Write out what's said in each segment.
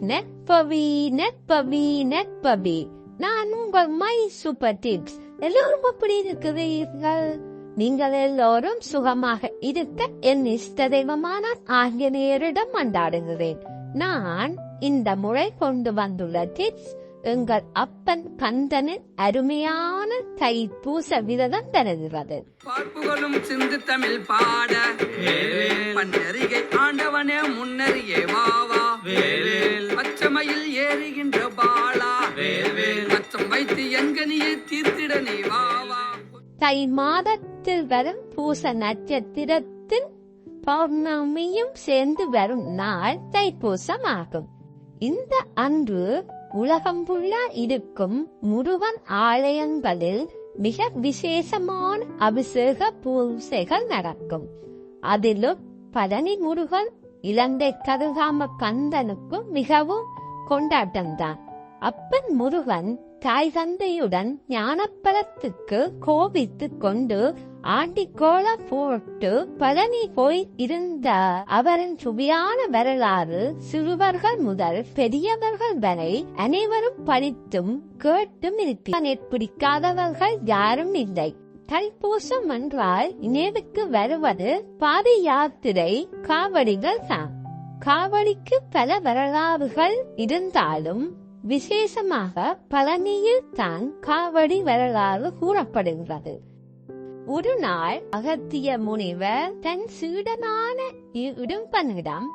நெற்பவி நெற்பவி நெற்பவி. நான் உங்கள் my super tips. எல்லோரும் எப்படி இருக்கிறீர்கள். நீங்கள் எல்லோரும் சுகமாக இருக்க என் இஷ்ட தெய்வமான ஆஞ்சநேயரிடம் மன்றாடுகிறேன். நான் இந்த முறை கொண்டு வந்துள்ள டிப்ஸ் எங்கள் அப்பன் கந்தனின் அருமையான தைப்பூச விரதம் தருகிறது. பார்ப்புகளும் சிந்து தமிழ் பாட. பண்டறிகை ஆண்டவனே முன்னறியே வாவா பச்சமையில் ஏறுகின்ற பாலா. பச்சம் வைத்து எங்கனியை தீர்த்திட நீ வாவா தை மாதத்தில் வரும் பூச நட்சத்திரத்தின் பௌர்ணமியும் சேர்ந்து வரும் நாள் தைப்பூசமாகும். இந்த அன்று உலகம் ஃபுல்லா இருக்கும் முருகன் ஆலயங்களில் மிக விசேஷமான அபிஷேக பூசைகள் நடக்கும். அதிலும் பழனி முருகன் இலங்கை கருகாம கந்தனுக்கும் மிகவும் கொண்டாட்டம்தான். அப்பன் முருகன் தாய் தந்தையுடன் ஞானப்பலத்துக்கு கோபித்துக் கொண்டு ஆண்டிக்கோள போட்டு பழனி போய் இருந்த அவரின் சுவையான வரலாறு சிறுவர்கள் முதல் பெரியவர்கள் வரை அனைவரும் படித்தும் கேட்டும் இருக்கிறார். பிடிக்காதவர்கள் யாரும் இல்லை. தைப்பூசம் என்றால் நினைவுக்கு வருவது பாத யாத்திரை காவடிகள் தான் காவடிக்கு பல வரலாறுகள் இருந்தாலும் விசேஷமாக பழனியில் தான் காவடி வரலாறு கூறப்படுகிறது. ஒரு நாள் அகத்திய முனிவர் தன் சீடனான இ- இடும்பனிடம்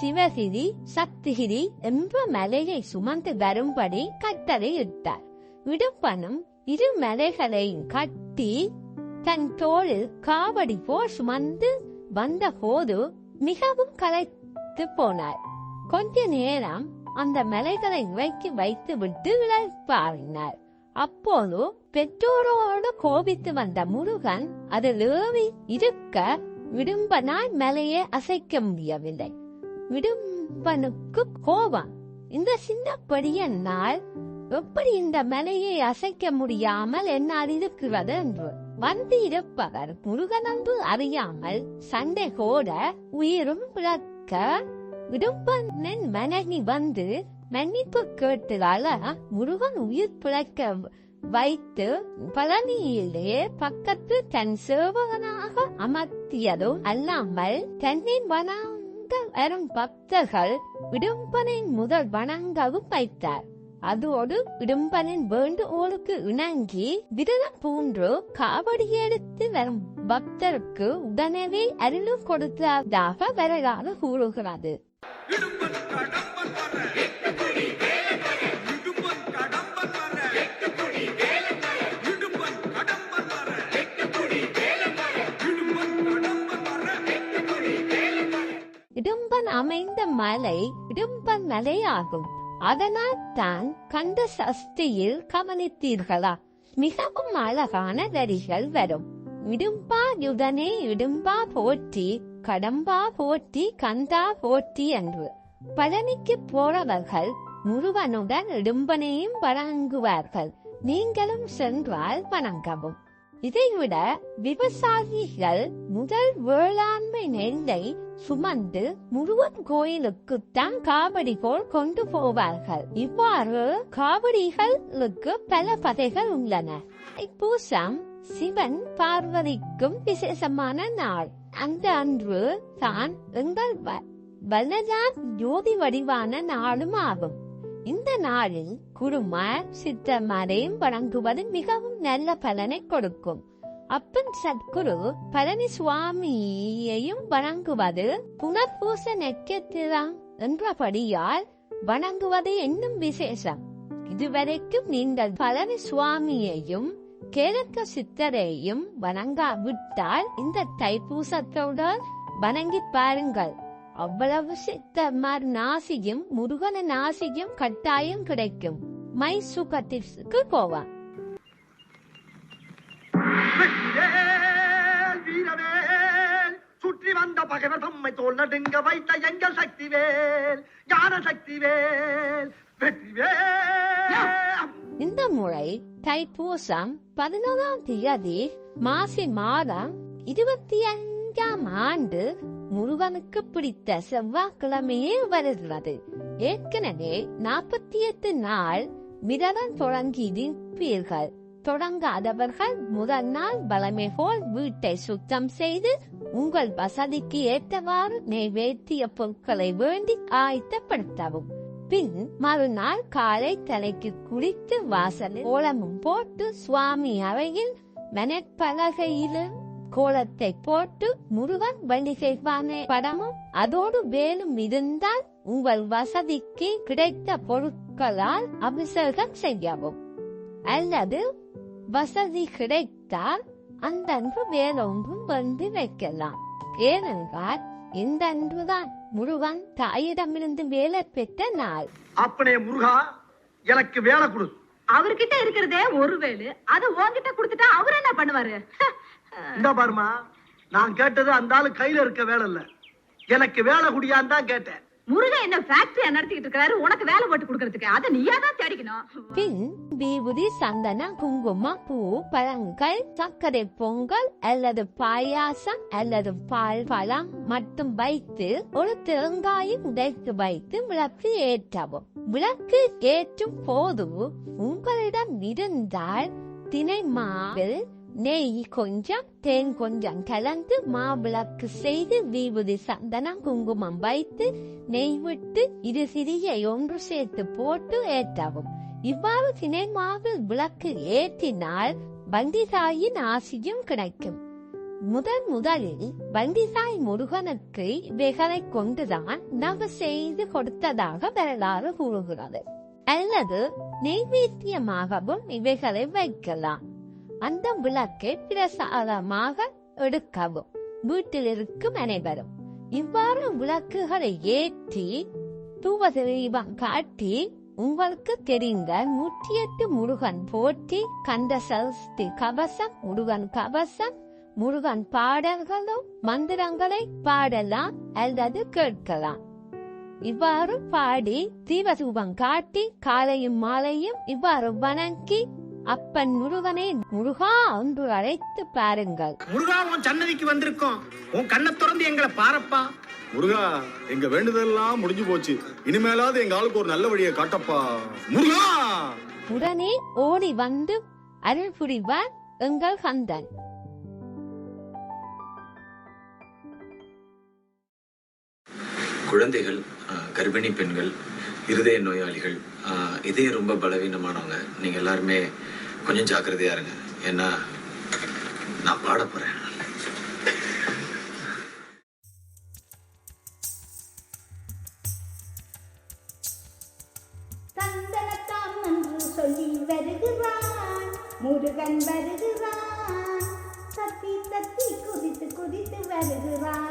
சிவகிரி சக்திகிரி என்ற மலையை சுமந்து வரும்படி கட்டளையிட்டார். இடும்பனும் இரு மலைகளையும் கட்டி தன் தோளில் காவடி போல் சுமந்து வந்த போது மிகவும் களைத்து போனார். கொஞ்ச நேரம் அந்த மலைகளை இறக்கி வைத்து விட்டு இளைப்பாறினார் அப்போது பெற்றோரோடு கோபித்து வந்த முருகன் அதில் ஏறி இருக்க விடும்பனால் மலையை அசைக்க முடியவில்லை. விடும்பனுக்கு கோபம். இந்த சின்ன படியனால் எப்படி இந்த மலையை அசைக்க முடியாமல் என்னால் இருக்கிறது என்று வந்திருப்பவர் முருகனம்பு அறியாமல் சண்டை கோட உயிரும் பிறக்க விடும்பனின் மனைவி வந்து மன்னிப்பு கேட்டதால முருகன் உயிர் பிழைக்க வைத்து பழனியிலே பக்கத்து தன் சேவகனாக அமர்த்தியதும் அல்லாமல் தன்னின் வணங்க வரும் பக்தர்கள் விடும்பனின் முதல் வணங்கவும் வைத்தார். அதோடு இடும்பனின் வேண்டுகோளுக்கு இணங்கி விரதம் போன்று காவடி எடுத்து வரும் பக்தருக்கு உடனே அருளும் கொடுத்ததாக வரலாறு கூறுகிறது. இடும்பன் இடும்பன் இடும்பன் அமைந்த மலை இடும்பன் மலையாகும். அதனால் தான் கந்த சஷ்டியில் கவனித்தீர்களா? மிகவும் அழகான வரிகள் வரும். இடும்பா யுதனே இடும்பா போற்றி கடம்பா போற்றி கந்தா போற்றி என்று. பழனிக்கு போறவர்கள் முருகனுடன் இடும்பனையும் வணங்குவார்கள். நீங்களும் சென்றால் வணங்கவும். இதைவிட விவசாயிகள் முதல் வேளாண்மை நெல்லை சுமந்து முருகன் கோயிலுக்குத்தான் காவடி போல் கொண்டு போவார்கள். இவ்வாறு காவடிகளுக்கு பல பதைகள் உள்ளன. இப்பூசம் சிவன் பார்வதிக்கும் விசேஷமான நாள். அந்த அன்று தான் எங்கள் வ- ஜோதி வடிவான நாளும் ஆகும். இந்த நாளில் குருமார் சித்தமாரையும் வணங்குவது மிகவும் நல்ல பலனை கொடுக்கும். அப்பன் சத்குரு பழனி சுவாமியையும் வணங்குவது புனர்பூச நட்சத்திரம் என்றபடியால் வணங்குவது இன்னும் விசேஷம். இதுவரைக்கும் நீங்கள் பழனி சுவாமியையும் கேரக்க சித்தரையும் வணங்காவிட்டால் இந்த தைப்பூசத்தோடு வணங்கி பாருங்கள். அவ்வளவு சித்தமார் நாசியும் முருகன நாசியும் கட்டாயம் கிடைக்கும். மை சுகத்திற்கு போவான் சுற்றி வந்த பகைவர் தம்மை தோல் நடுங்க வைத்த எங்கள் சக்திவேல் ஞான சக்திவேல் வெற்றிவேல். இந்த முறை தைப்பூசம் பதினோராம் தேதி மாசி மாதம் இருபத்தி நான்காம் ஆண்டு முருகனுக்கு பிடித்த செவ்வாய்க்கிழமையே வருகிறது. ஏற்கனவே நாற்பத்தி எட்டு நாள் விரதம் தொடங்கி இருப்பீர்கள் தொடங்காதவர்கள் முதல் நாள் வளமை போல் வீட்டை சுத்தம் செய்து உங்கள் வசதிக்கு ஏற்றவாறு நெய்வேத்திய பொருட்களை வேண்டி ஆயத்தப்படுத்தவும். பின் மறுநாள் காலை தலைக்கு குளித்து வாசலில் கோலமும் போட்டு சுவாமி அறையில் மனப்பலகையிலும் கோலத்தை போட்டு முருகன் வண்டிகை படமும் அதோடு வேலும் இருந்தால் உங்கள் வசதிக்கு கிடைத்த பொருட்களால் அபிஷேகம் செய்யவும். அல்லது வசதி கிடைத்தால் அந்த அன்று வேறொன்றும் வந்து வைக்கலாம். ஏனென்றால் இந்த அன்றுதான் முருகன் தாயிடமிருந்து வேலை பெற்ற நாள். அப்பனே முருகா எனக்கு வேலை கொடு. அவர்கிட்ட இருக்கிறதே ஒரு வேலு. அது உன்கிட்ட கொடுத்துட்டா அவர் என்ன பண்ணுவாரு? இந்த பாருமா நான் கேட்டது அந்த ஆளு கையில இருக்க வேலை இல்ல. எனக்கு வேலை குடியான்னு தான் கேட்டேன். முருகன் என்ன ஃபேக்டரியா நடத்திட்டு இருக்காரு உனக்கு வேலை போட்டு கொடுக்கறதுக்கு. அதை நீயா தான் தேடிக்கணும். பின் விபூதி சந்தனம் குங்குமம் பூ பழங்கள் சர்க்கரை பொங்கல் அல்லது பாயாசம் அல்லது பால் பழம் மட்டும் வைத்து ஒரு தேங்காயை உடைத்து வைத்து விளக்கு ஏற்றவும். விளக்கு ஏற்றும் போது உங்களிடம் இருந்தால் தினை மாவில் நெய் கொஞ்சம் தேன் கொஞ்சம் கலந்து மாவிளக்கு செய்து விபூதி சந்தனம் குங்குமம் வைத்து நெய் விட்டு இரு சிறிய ஒன்று சேர்த்து போட்டு ஏற்றவும் இவ்வாறு தினை மாவில் விளக்கு ஏற்றினால் வண்டிதாயின் ஆசியும் கிடைக்கும் முதன் முதலில் வண்டிதாய் முருகனுக்கு இவைகளை கொண்டுதான் நவ செய்து கொடுத்ததாக வரலாறு கூறுகிறது அல்லது நெய்வேத்தியமாகவும் இவைகளை வைக்கலாம் அந்த விளக்கை பிரசாதமாக எடுக்கவும். வீட்டில் இருக்கும் அனைவரும் இவ்வாறு விளக்குகளை ஏற்றி தூவ தீபம் காட்டி உங்களுக்கு தெரிந்த நூற்றி எட்டு முருகன் போற்றி கந்த சஷ்டி கவசம் முருகன் கவசம் முருகன் பாடல்களும் மந்திரங்களை பாடலாம் அல்லது கேட்கலாம். இவ்வாறு பாடி தீபதூபம் காட்டி காலையும் மாலையும் இவ்வாறு வணங்கி அப்பன் முருகனை முருகா என்று அழைத்து பாருங்கள். முருகா உன் சன்னதிக்கு வந்திருக்கோம். உன் கண்ணை திறந்து எங்களை பாரப்பா. முருகா எங்க வேண்டுதெல்லாம் முடிஞ்சு போச்சு. இனிமேலாவது எங்க ஆளுக்கு ஒரு நல்ல வழியை காட்டப்பா. முருகா! உடனே ஓடி வந்து அருள் புரிவார் எங்கள் கந்தன். குழந்தைகள் கர்ப்பிணி பெண்கள் இருதய நோயாளிகள் ஆஹ், இதயம் ரொம்ப பலவீனமானவங்க. நீங்கள் எல்லாருமே கொஞ்சம் ஜாக்கிரதையா இருங்க. ஏன்னா நான் பாட போறேன். முருகன் வருகிறான். தத்தி தத்தி குதித்து குதித்து வருகிறான்.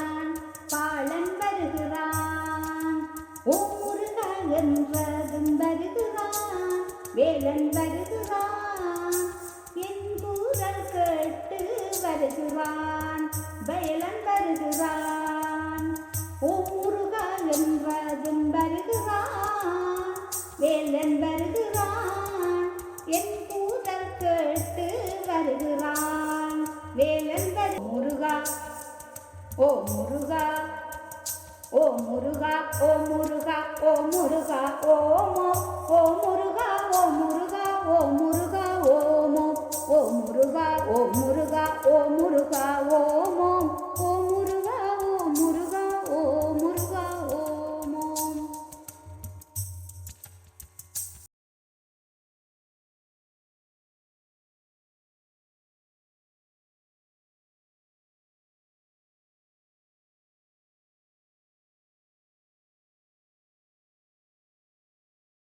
வீரன் வருகிறான் என் கூறல் கேட்டு வருகிறான் வேலன் வருகிறான் ஓ என்பதும் என்றதும் வருகிறான் வேலன் வருகிறான் என் கூறல் கேட்டு வருகிறான் வேலன் வரு முருகா. ஓ முருகா. ஓ முருகா. ஓ முருகா. ஓ முருகா. ஓமோ ஓ ஓ முருகா. ஓ முருகா ஓமோ. ஓ முருகா ஓ முருகா ஓ முருகா ஓமோ.